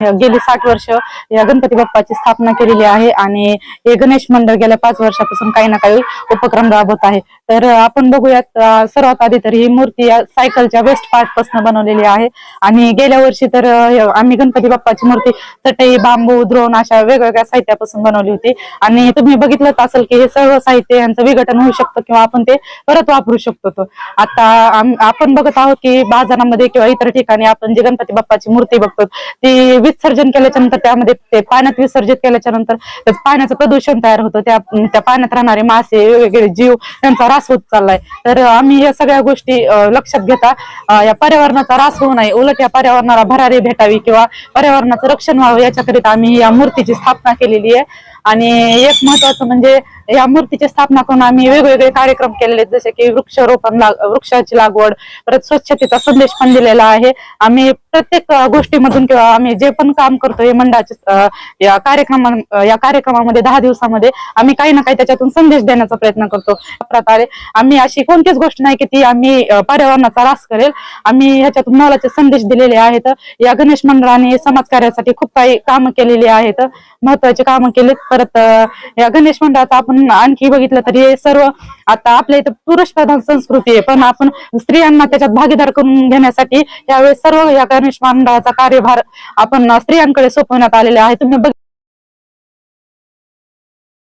गेली साठ वर्ष या गणपती बाप्पाची स्थापना केलेली आहे आणि हे गणेश मंडळ गेल्या पाच वर्षापासून काही ना काही उपक्रम राबवत आहे. तर आपण बघूयात सर्वात आधी तर ही मूर्ती या सायकलच्या वेस्ट पार्टपासून बनवलेली आहे. आणि गेल्या वर्षी तर आम्ही गणपती बाप्पाची मूर्ती चटई बांबू द्रोण अशा वेगवेगळ्या साहित्यापासून बनवली होती. आणि तुम्ही बघितलंच असेल की हे सर्व साहित्य यांचं विघटन होऊ शकतं किंवा आपण ते परत वापरू शकतो आता आपण बघत आहोत की बाजारामध्ये किंवा इतर ठिकाणी आपण जी गणपती बाप्पाची मूर्ती बघतो ती विसर्जन केल्याच्यानंतर त्यामध्ये ते पाण्यात विसर्जित केल्याच्यानंतर पाण्याचं प्रदूषण तयार होतं. त्या त्या पाण्यात राहणारे मासे वेगवेगळे जीव त्यांचा ऱ्हास होत चाललाय. तर आम्ही या सगळ्या गोष्टी लक्षात घेता या पर्यावरणाचा ऱ्हास होऊ नये उलट या पर्यावरणाला भरारी भेटावी किंवा पर्यावरणाचं रक्षण व्हावं याच्याकरिता आम्ही या मूर्तीची स्थापना केलेली आहे. आणि एक महत्वाचं म्हणजे या मूर्तीची स्थापना करून आम्ही वेगवेगळे कार्यक्रम केलेले जसे की वृक्षारोपण वृक्षाची लागवड परत स्वच्छतेचा संदेश पण दिलेला आहे. आम्ही प्रत्येक गोष्टीमधून किंवा आम्ही जे पण काम करतो हे मंडळाचे या कार्यक्रमा या कार्यक्रमामध्ये दहा दिवसामध्ये आम्ही काही ना काही त्याच्यातून संदेश देण्याचा प्रयत्न करतो. प्रकारे आम्ही अशी कोणतीच गोष्ट नाही की ती आम्ही पर्यावरणाचा ऱ्हास करेल. आम्ही ह्याच्यातून मोलाचे संदेश दिलेले आहेत. या गणेश मंडळाने समाजकार्यासाठी खूप काही कामं केलेली आहेत. महत्वाची कामं केलीत. परत या गणेश मंडळाचा आपण आणखी बघितलं तर हे सर्व आता आपल्या इथं पुरुष प्रधान संस्कृती आहे. पण आपण स्त्रियांना त्याच्यात भागीदार करून घेण्यासाठी यावेळेस सर्व या गणेश मंडळाचा कार्यभार आपण स्त्रियांकडे सोपवण्यात आलेला आहे. तुम्ही